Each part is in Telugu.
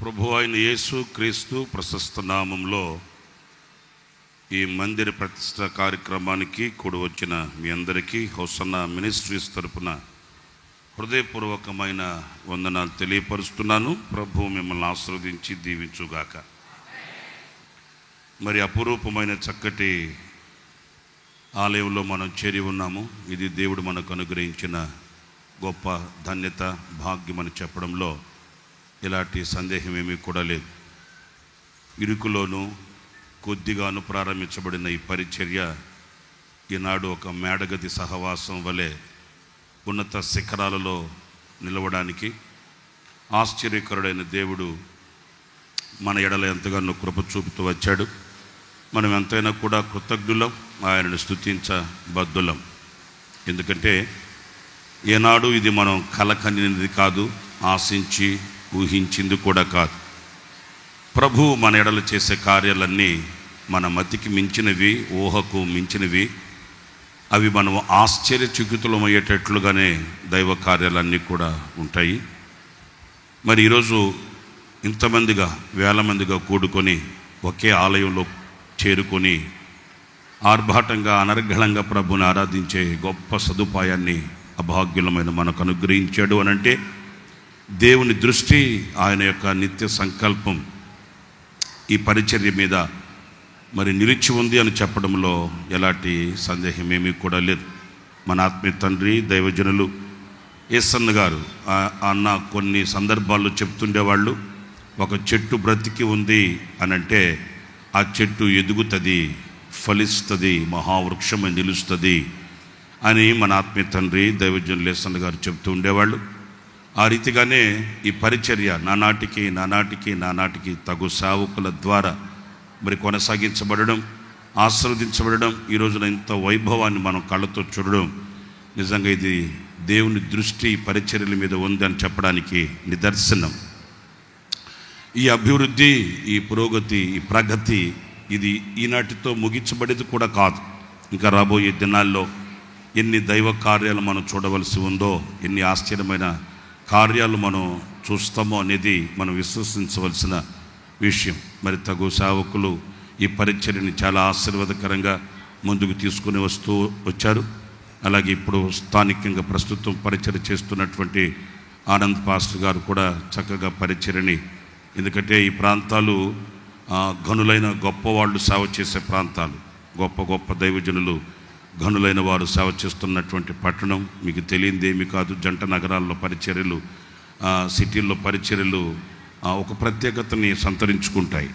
ప్రభు అయిన యేసు క్రీస్తు ప్రశస్త నామంలో ఈ మందిర ప్రతిష్ట కార్యక్రమానికి కూడి వచ్చిన మీ అందరికీ హౌసన్న మినిస్ట్రీస్ తరపున హృదయపూర్వకమైన వందనాలు తెలియపరుస్తున్నాను. ప్రభు మిమ్మల్ని ఆశీర్వదించి దీవించుగాక. మరి అపురూపమైన చక్కటి ఆలయంలో మనం చేరి ఉన్నాము. ఇది దేవుడు మనకు అనుగ్రహించిన గొప్ప ధన్యత భాగ్యమని చెప్పడంలో ఎలాంటి సందేహం ఏమీ కూడా లేదు. ఇరుకులోనూ కొద్దిగాను ప్రారంభించబడిన ఈ పరిచర్య ఈనాడు ఒక మేడగది సహవాసం వలె ఉన్నత శిఖరాలలో నిలవడానికి ఆశ్చర్యకరుడైన దేవుడు మన ఎడల ఎంతగానో కృప చూపుతూ వచ్చాడు. మనం ఎంతైనా కూడా కృతజ్ఞులం ఆయనను స్థుతించ బద్దులం ఎందుకంటే ఏనాడు ఇది మనం కలకనిది కాదు ఆశించి ఊహించింది కూడా కాదు. ప్రభు మన ఎడలు చేసే కార్యాలన్నీ మన మతికి మించినవి ఊహకు మించినవి. అవి మనం ఆశ్చర్యచకితులమయ్యేటట్లుగానే దైవ కార్యాలన్నీ కూడా ఉంటాయి. మరి ఈరోజు ఇంతమందిగా వేల మందిగా కూడుకొని ఒకే ఆలయంలో చేరుకొని ఆర్భాటంగా అనర్గళంగా ప్రభుని ఆరాధించే గొప్ప సదుపాయాన్ని అభాగ్యులమైన మనకు అనుగ్రహించాడు అనంటే దేవుని దృష్టి ఆయన యొక్క నిత్య సంకల్పం ఈ పరిచర్య మీద మరి నిలిచి ఉంది అని చెప్పడంలో ఎలాంటి సందేహం ఏమీ కూడా లేదు. మన ఆత్మీయ తండ్రి దైవజనులు ఏసన్న గారు ఆ- అన్న కొన్ని సందర్భాల్లో చెప్తుండేవాళ్ళు ఒక చెట్టు బ్రతికి ఉంది అని అంటే ఆ చెట్టు ఎదుగుతుంది ఫలిస్తుంది మహావృక్షమై నిలుస్తుంది అని మన ఆత్మీయ తండ్రి దైవజనులు ఏసన్న గారు చెప్తూ ఉండేవాళ్ళు. ఆ రీతిగానే ఈ పరిచర్య నానాటికి నానాటికి నానాటికి తగు సేవకుల ద్వారా మరి కొనసాగించబడడం ఆస్వాదించబడడం ఈ రోజున ఇంత వైభవాన్ని మనం కళ్ళతో చూడడం నిజంగా ఇది దేవుని దృష్టి పరిచర్యల మీద ఉంది అని చెప్పడానికి నిదర్శనం. ఈ అభివృద్ధి ఈ పురోగతి ఈ ప్రగతి ఇది ఈనాటితో ముగించబడేది కూడా కాదు. ఇంకా రాబోయే దినాల్లో ఎన్ని దైవ కార్యాలు మనం చూడవలసి ఉందో ఎన్ని ఆశ్చర్యమైన కార్యాలు మనం చూస్తామో అనేది మనం విశ్వసించవలసిన విషయం. మరి తగు సేవకులు ఈ పరిచర్యని చాలా ఆశీర్వాదకరంగా ముందుకు తీసుకుని వస్తూ వచ్చారు. అలాగే ఇప్పుడు స్థానికంగా ప్రస్తుతం పరిచర్య చేస్తున్నటువంటి ఆనంద్ పాస్టర్ గారు కూడా చక్కగా పరిచర్యని ఎందుకంటే ఈ ప్రాంతాలు గనులైన గొప్ప గొప్పవాళ్ళు సేవ చేసే ప్రాంతాలు గొప్ప గొప్ప దైవజనులు ఘనులైన వారు సేవ చేస్తున్నటువంటి పట్టణం. మీకు తెలియందేమి కాదు. జంట నగరాల్లో పరిచర్యలు సిటీల్లో పరిచర్యలు ఒక ప్రత్యేకతని సంతరించుకుంటాయి.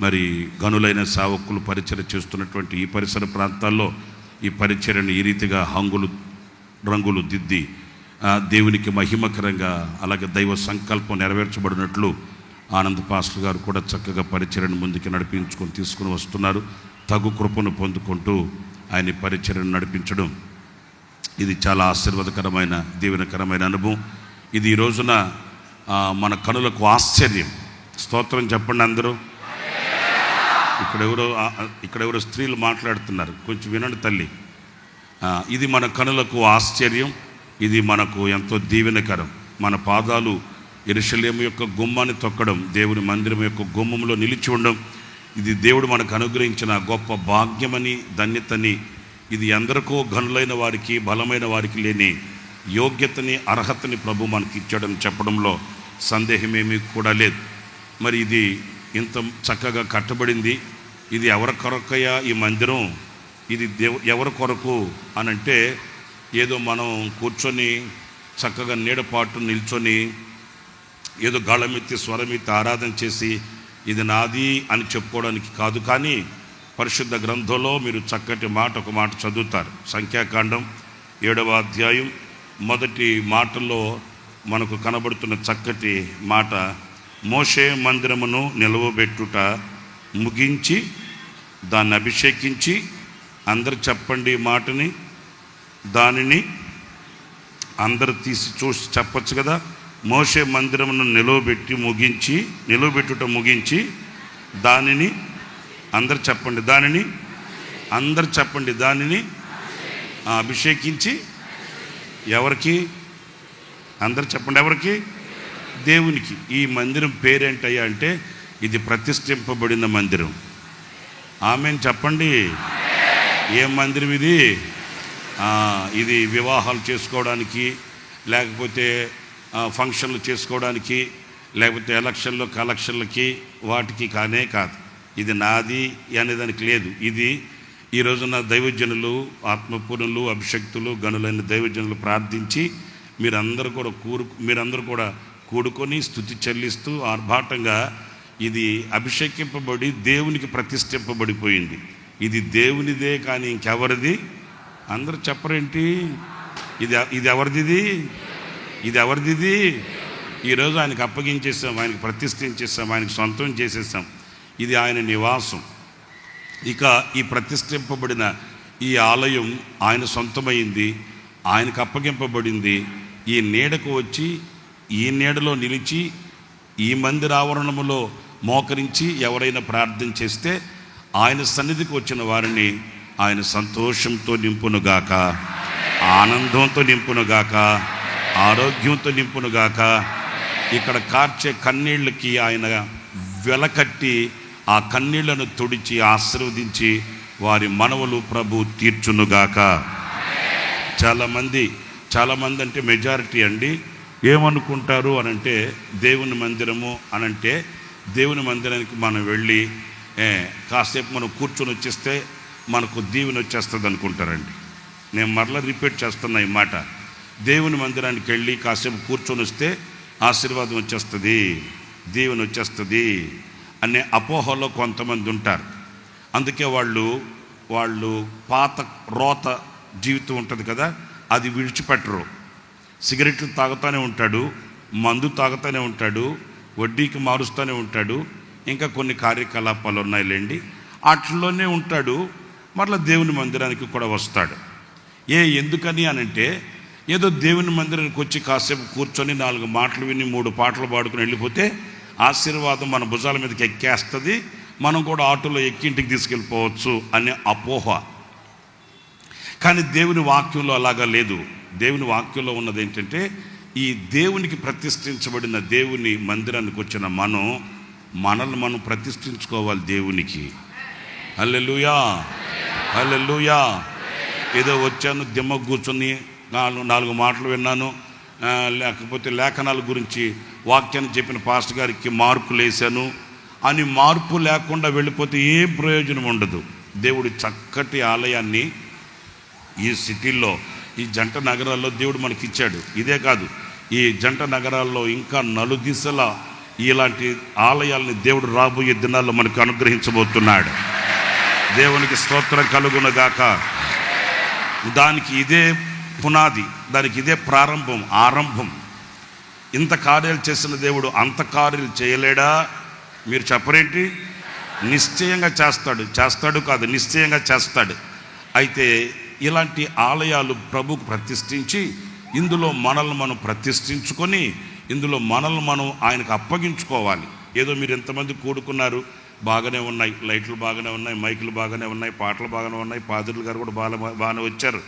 మరి గనులైన సేవకులు పరిచర్య చేస్తున్నటువంటి ఈ పరిసర ప్రాంతాల్లో ఈ పరిచర్యను ఈ రీతిగా హంగులు రంగులు దిద్ది దేవునికి మహిమకరంగా అలాగే దైవ సంకల్పం నెరవేర్చబడినట్లు ఆనంద్ పాస్టర్ గారు కూడా చక్కగా పరిచర్యను ముందుకు నడిపించుకొని తీసుకుని వస్తున్నారు. తగు కృపను పొందుకుంటూ ఆయన పరిచయం నడిపించడం ఇది చాలా ఆశీర్వాదకరమైన దీవెనకరమైన అనుభవం. ఇది ఈ రోజున మన కనులకు ఆశ్చర్యం. స్తోత్రం చెప్పండి అందరూ. ఇక్కడెవరో ఇక్కడెవరో స్త్రీలు మాట్లాడుతున్నారు. కొంచెం వినండి తల్లి. ఇది మన కనులకు ఆశ్చర్యం. ఇది మనకు ఎంతో దీవెనకరం. మన పాదాలు ఎరుషలేము యొక్క గుమ్మాన్ని తొక్కడం దేవుని మందిరం యొక్క గుమ్మంలో నిలిచి ఉండడం ఇది దేవుడు మనకు అనుగ్రహించిన గొప్ప భాగ్యమని ధన్యతని ఇది ఎందరికో ఘనులైన వారికి బలమైన వారికి లేని యోగ్యతని అర్హతని ప్రభు మనకి ఇచ్చాడని చెప్పడంలో సందేహమేమీ కూడా లేదు. మరి ఇది ఇంత చక్కగా కట్టబడింది. ఇది ఎవరి కొరకయ్యా ఈ మందిరం? ఇది దేవ ఎవరి కొరకు అని అంటే ఏదో మనం కూర్చొని చక్కగా నీడపాటు నిల్చొని ఏదో గళమెత్తి స్వరమెత్తి ఆరాధన చేసి ఇది నాది అని చెప్పుకోవడానికి కాదు కానీ పరిశుద్ధ గ్రంథంలో మీరు చక్కటి మాట ఒక మాట చదువుతారు. సంఖ్యాకాండం ఏడవ అధ్యాయం మొదటి మాటల్లో మనకు కనబడుతున్న చక్కటి మాట మోషే మందిరమును నిలవబెట్టుట ముగించి దాన్ని అభిషేకించి అందరు చెప్పండి మాటని దానిని అందరు తీసి చూసి చెప్పచ్చు కదా. మోషే మందిరమును నిలవబెట్టి ముగించి నిలవబెట్టుట ముగించి దానిని అందరు చెప్పండి దానిని అందరు చెప్పండి దానిని అభిషేకించి ఎవరికి? అందరు చెప్పండి ఎవరికి? దేవునికి. ఈ మందిరం పేరేంటయ్యా అంటే ఇది ప్రతిష్ఠింపబడిన మందిరం. ఆమెను చెప్పండి. ఏ మందిరం ఇది? ఇది వివాహాలు చేసుకోవడానికి లేకపోతే ఫంక్షన్లు చేసుకోవడానికి లేకపోతే ఎలక్షన్లు కలెక్షన్లకి వాటికి కానే కాదు. ఇది నాది అనేదానికి లేదు. ఇది ఈ రోజున దైవజనులు ఆత్మపూర్ణులు అభిషక్తులు గనులైన దైవజనులు ప్రార్థించి మీరందరూ కూడా కూరు మీరందరూ కూడా కూడుకొని స్థుతి చెల్లిస్తూ ఆర్భాటంగా ఇది అభిషేకింపబడి దేవునికి ప్రతిష్ఠింపబడిపోయింది. ఇది దేవునిదే కానీ ఇంకెవరిది? అందరూ చెప్పరేంటి? ఇది ఇది ఎవరిది ఇది? ఎవరిది ఈరోజు ఆయనకు అప్పగించేసాం ఆయనకు ప్రతిష్ఠించేసాం ఆయనకు సొంతం చేసేసాం. ఇది ఆయన నివాసం. ఇక ఈ ప్రతిష్ఠింపబడిన ఈ ఆలయం ఆయన సొంతమైంది ఆయనకు అప్పగింపబడింది. ఈ నీడకు వచ్చి ఈ నీడలో నిలిచి ఈ మందిర ఆవరణములో మోకరించి ఎవరైనా ప్రార్థన చేస్తే ఆయన సన్నిధికి వచ్చిన వారిని ఆయన సంతోషంతో నింపునుగాక ఆనందంతో నింపునుగాక. ఆరోగ్యంతో నింపునుగాక. ఇక్కడ కార్చే కన్నీళ్ళకి ఆయన వెలకట్టి ఆ కన్నీళ్ళను తుడిచి ఆశీర్వదించి వారి మనవలు ప్రభు తీర్చునుగాక. చాలామంది చాలామంది అంటే మెజారిటీ అండి. ఏమనుకుంటారు అని అంటే దేవుని మందిరము అని అంటే దేవుని మందిరానికి మనం వెళ్ళి కాసేపు మనం కూర్చొని వచ్చేస్తే మనకు దీవెన వచ్చేస్తుంది అనుకుంటారండి నేను మరలా రిపీట్ చేస్తున్నా ఈ మాట. దేవుని మందిరానికి వెళ్ళి కాసేపు కూర్చొని వస్తే ఆశీర్వాదం వచ్చేస్తుంది దేవుని వచ్చేస్తుంది అనే అపోహలో కొంతమంది ఉంటారు. అందుకే వాళ్ళు వాళ్ళు పాత రోత జీవితం ఉంటుంది కదా అది విడిచిపెట్టరు. సిగరెట్లు తాగుతూనే ఉంటాడు మందు తాగుతూనే ఉంటాడు వడ్డీకి మారుస్తూనే ఉంటాడు ఇంకా కొన్ని కార్యకలాపాలు ఉన్నాయిలేండి. వాటిల్లోనే ఉంటాడు మరలా దేవుని మందిరానికి కూడా వస్తాడు. ఏ ఎందుకని అనంటే ఏదో దేవుని మందిరానికి వచ్చి కాసేపు కూర్చొని నాలుగు మాటలు విని మూడు పాటలు పాడుకుని వెళ్ళిపోతే ఆశీర్వాదం మన భుజాల మీదకి ఎక్కేస్తుంది. మనం కూడా ఆటోలో ఎక్కి ఇంటికి తీసుకెళ్ళిపోవచ్చు అనే అపోహ. కానీ దేవుని వాక్యంలో అలాగా లేదు. దేవుని వాక్యంలో ఉన్నది ఏంటంటే ఈ దేవునికి ప్రతిష్ఠించబడిన దేవుని మందిరానికి వచ్చిన మనం మనల్ని మనం ప్రతిష్ఠించుకోవాలి దేవునికి. హల్లెలూయా. హల్లెలూయా. ఏదో వచ్చాను దిమ్మ కూర్చొని నాలుగు నాలుగు మాటలు విన్నాను. లేకపోతే లేఖనాల గురించి వాక్యాన్ని చెప్పిన పాస్టర్ గారికి మార్కులు వేశాను అని మార్పు లేకుండా వెళ్ళిపోతే ఏం ప్రయోజనం ఉండదు. దేవుడి చక్కటి ఆలయాన్ని ఈ సిటీల్లో ఈ జంట నగరాల్లో దేవుడు మనకి ఇచ్చాడు ఇదే కాదు ఈ జంట నగరాల్లో ఇంకా నలుదిశల ఇలాంటి ఆలయాల్ని దేవుడు రాబోయే దినాల్లో మనకు అనుగ్రహించబోతున్నాడు. దేవునికి స్తోత్రం కలుగునగాక దానికి ఇదే పునాది దానికి ఇదే ప్రారంభం ఆరంభం. ఇంత కార్యాలు చేసిన దేవుడు అంత కార్యాలు చేయలేడా? మీరు చెప్పరేంటి? నిశ్చయంగా చేస్తాడు. చేస్తాడు కాదు నిశ్చయంగా చేస్తాడు. అయితే ఇలాంటి ఆలయాలు ప్రభుకు ప్రతిష్ఠించి ఇందులో మనల్ని మనం ప్రతిష్ఠించుకొని ఇందులో మనల్ని మనం ఆయనకు అప్పగించుకోవాలి. ఏదో మీరు ఎంతమంది కూడుకున్నారు? బాగానే ఉన్నాయి. లైట్లు బాగానే ఉన్నాయి. మైకులు బాగానే ఉన్నాయి. పాటలు బాగానే ఉన్నాయి. పాదులు గారు కూడా బాగా బాగానే వచ్చారు.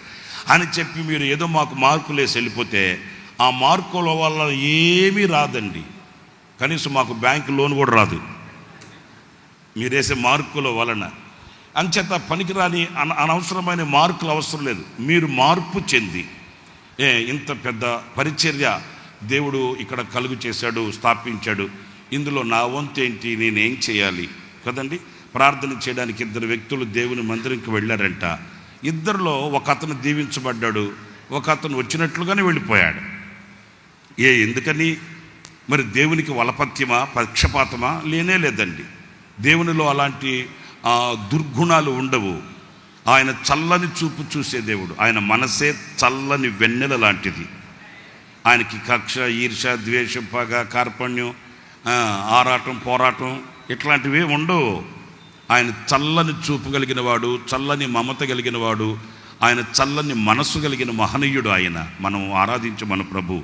అని చెప్పి మీరు ఏదో మాకు మార్కులు వేసి వెళ్ళిపోతే ఆ మార్కుల వల్ల ఏమీ రాదండి. కనీసం మాకు బ్యాంకు లోన్ కూడా రాదు. మీరు వేసే మార్కుల వలన. అంచేత పనికిరాని అన అనవసరమైన మార్కులు అవసరం లేదు. మీరు మార్పు చెంది. ఏ ఇంత పెద్ద పరిచర్య దేవుడు ఇక్కడ కలుగు చేశాడు స్థాపించాడు. ఇందులో నా వంతు ఏంటి? నేనేం చేయాలి? కదండి? ప్రార్థన చేయడానికి ఇద్దరు వ్యక్తులు దేవుని మందిరంకి వెళ్ళారంట. ఇద్దరిలో ఒక అతను దీవించబడ్డాడు ఒక అతను వచ్చినట్లుగానే వెళ్ళిపోయాడు. ఏ ఎందుకని? మరి దేవునికి వలపత్యమా పక్షపాతమా? లేనే లేదండి. దేవునిలో అలాంటి దుర్గుణాలు ఉండవు. ఆయన చల్లని చూపు చూసే దేవుడు. ఆయన మనసే చల్లని వెన్నెల లాంటిది. ఆయనకి కక్ష ఈర్ష ద్వేషం పగ కార్పణ్యం ఆరాటం పోరాటం ఇట్లాంటివి ఉండవు. ఆయన చల్లని చూపు కలిగిన వాడు చల్లని మమత కలిగిన వాడు ఆయన చల్లని మనస్సు కలిగిన మహనీయుడు ఆయన. మనం ఆరాధించే మన ప్రభు.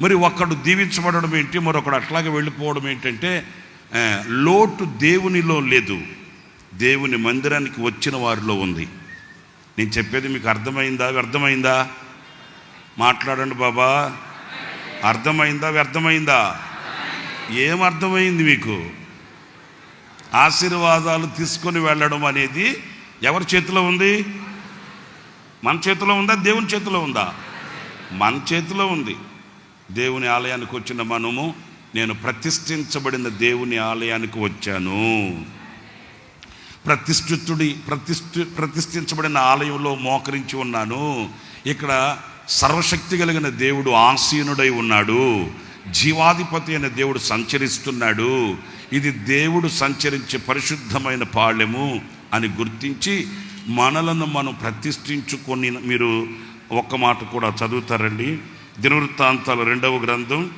మరి ఒకడు దీవించబడడం ఏంటి? మరొకడు అట్లాగే వెళ్ళిపోవడం ఏంటంటే లోటు దేవునిలో లేదు. దేవుని మందిరానికి వచ్చిన వారిలో ఉంది. నేను చెప్పేది మీకు అర్థమైందా? వ్యర్థమైందా? మాట్లాడండి బాబా. అర్థమైందా? వ్యర్థమైందా? ఏమర్థమైంది మీకు? ఆశీర్వాదాలు తీసుకొని వెళ్ళడం అనేది ఎవరి చేతిలో ఉంది? మన చేతిలో ఉందా? దేవుని చేతిలో ఉందా? మన చేతిలో ఉంది. దేవుని ఆలయానికి వచ్చిన మనము నేను ప్రతిష్ఠించబడిన దేవుని ఆలయానికి వచ్చాను. ప్రతిష్ఠితుడి ప్రతిష్ఠి ప్రతిష్ఠించబడిన ఆలయంలో మోకరించి ఉన్నాను. ఇక్కడ సర్వశక్తి కలిగిన దేవుడు ఆసీనుడై ఉన్నాడు. జీవాధిపతి అయిన దేవుడు సంచరిస్తున్నాడు. ఇది దేవుడు సంచరించే పరిశుద్ధమైన పాళ్యము అని గుర్తించి మనలను మనం ప్రతిష్ఠించుకొని మీరు ఒక్క మాట కూడా చదువుతారండి. దినవృత్తాంతాల రెండవ గ్రంథం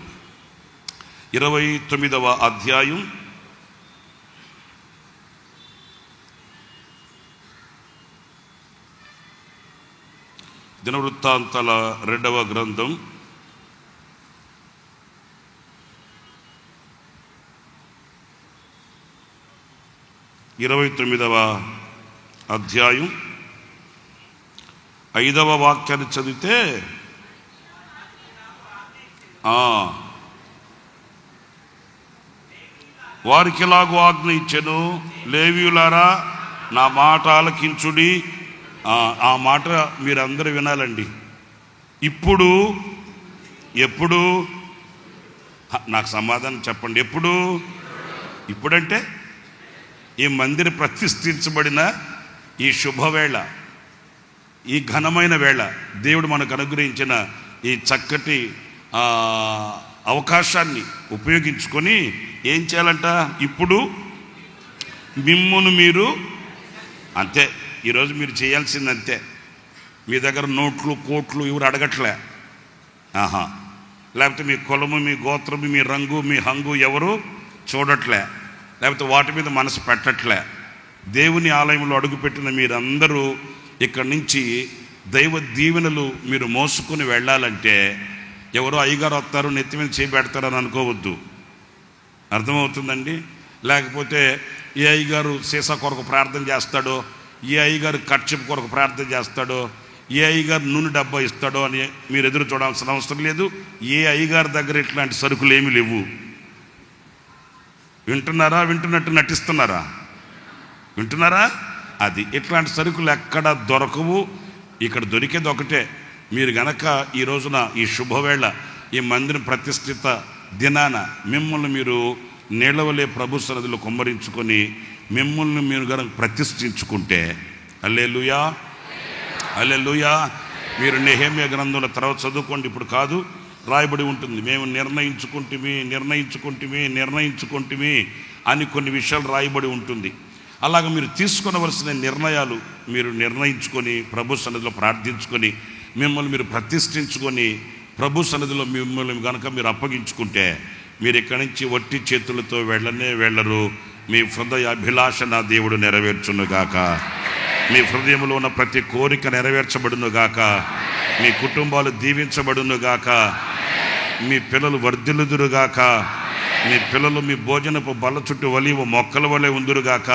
ఇరవై తొమ్మిదవ అధ్యాయం. దినవృత్తాంతాల రెండవ గ్రంథం ఇరవై తొమ్మిదవ అధ్యాయం. ఐదవ వాక్యాన్ని చదివితే వారికి ఎలాగో ఆజ్ఞ ఇచ్చాను లేవీయులారా నా మాట ఆలకించుడి. ఆ, మాట మీరందరూ వినాలండి. ఇప్పుడు ఎప్పుడు నాకు సమాధానం చెప్పండి ఎప్పుడు? ఇప్పుడంటే ఈ మందిర ప్రతిష్ఠించబడిన ఈ శుభవేళ ఈ ఘనమైన వేళ దేవుడు మనకు అనుగ్రహించిన ఈ చక్కటి అవకాశాన్ని ఉపయోగించుకొని ఏం చేయాలంట? ఇప్పుడు మిమ్మును మీరు అంతే ఈరోజు మీరు చేయాల్సింది అంతే మీ దగ్గర నోట్లు కోట్లు ఎవరు అడగట్లే. ఆహా. లేకపోతే మీ కులము మీ గోత్రము మీ రంగు మీ హంగు ఎవరు చూడట్లే. లేకపోతే వాటి మీద మనసు పెట్టట్లే. దేవుని ఆలయంలో అడుగుపెట్టిన మీరందరూ ఇక్కడి నుంచి దైవ దీవెనలు మీరు మోసుకొని వెళ్ళాలంటే ఎవరో అయ్యగారు వస్తారు నెత్తి మీద చేపెడతారని అనుకోవద్దు. అర్థమవుతుందండి? లేకపోతే ఏ అయ్యగారు సీసా కొరకు ప్రార్థన చేస్తాడో ఏ అయ్యగారు కట్చిప్ కొరకు ప్రార్థన చేస్తాడో ఏ అయ్యగారు నూనె డబ్బా ఇస్తాడో అని మీరు ఎదురు చూడాల్సిన అవసరం లేదు. ఏ అయ్యగారి దగ్గర ఇట్లాంటి సరుకులు ఏమీ లేవు. వింటున్నారా వింటున్నట్టు నటిస్తున్నారా? వింటున్నారా? అది ఇట్లాంటి సరుకులు ఎక్కడ దొరకవు. ఇక్కడ దొరికేది ఒకటే. మీరు గనక ఈ రోజున ఈ శుభవేళ ఈ మందిరం ప్రతిష్ఠిత దినాన మిమ్మల్ని మీరు నిలవలే ప్రభు సరదులు కుమ్మరించుకొని మిమ్మల్ని మీరు గనక ప్రతిష్ఠించుకుంటే అల్లెలుయా అల్లెలుయా మీరు నెహేమియా గ్రంథంలో తర్వాత చదువుకోండి. ఇప్పుడు కాదు. రాయబడి ఉంటుంది. మేము నిర్ణయించుకుంటుమి నిర్ణయించుకుంటుమి నిర్ణయించుకుంటుమి అని కొన్ని విషయాలు రాయబడి ఉంటుంది. అలాగ మీరు తీసుకునవలసిన నిర్ణయాలు మీరు నిర్ణయించుకొని ప్రభు సన్నిధిలో ప్రార్థించుకొని మిమ్మల్ని మీరు ప్రతిష్ఠించుకొని ప్రభు సన్నిధిలో మిమ్మల్ని కనుక మీరు అప్పగించుకుంటే మీరు ఇక్కడి నుంచి వట్టి చేతులతో వెళ్ళనే వెళ్ళరు. మీ హృదయ అభిలాష నా దేవుడు నెరవేర్చునుగాక మీ హృదయంలో ఉన్న ప్రతి కోరిక నెరవేర్చబడునుగాక మీ కుటుంబాలు దీవించబడునుగాక మీ పిల్లలు వర్ధిల్లుదురుగాక. మీ పిల్లలు మీ భోజనపు బల్ల చుట్టూ వలి మొక్కల వలె ఉందురుగాక.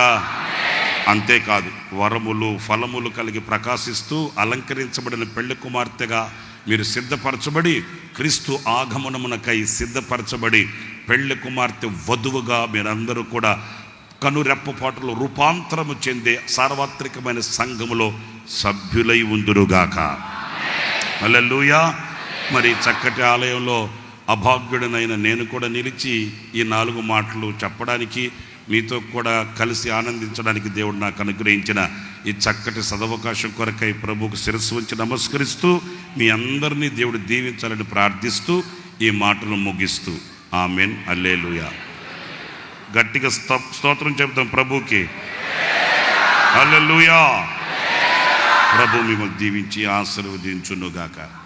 అంతేకాదు వరములు ఫలములు కలిగి ప్రకాశిస్తూ అలంకరించబడిన పెళ్ళి కుమార్తెగా మీరు సిద్ధపరచబడి క్రీస్తు ఆగమనమునకై సిద్ధపరచబడి పెళ్ళి కుమార్తె వధువుగా మీరందరూ కూడా కనురెప్పపాటులో రూపాంతరము చెందే సార్వత్రికమైన సంఘములో సభ్యులై ఉందురుగాక. హల్లెలూయా. మరి చక్కటి ఆలయంలో అభాగ్యుడనైన నేను కూడా నిలిచి ఈ నాలుగు మాటలు చెప్పడానికి మీతో కూడా కలిసి ఆనందించడానికి దేవుడు నాకు అనుగ్రహించిన ఈ చక్కటి సదవకాశం కొరకై ప్రభుకు శిరస్సు ఉంచి నమస్కరిస్తూ మీ అందరినీ దేవుడు దీవించాలని ప్రార్థిస్తూ ఈ మాటలు ముగిస్తూ. ఆమెన్. అల్లేలుయా గట్టిగా స్తో- స్తోత్రం చెబుతాం ప్రభుకి అల్లెలుయా ప్రభు మిమ్మల్ని దీవించి ఆశీర్వదించునుగాక.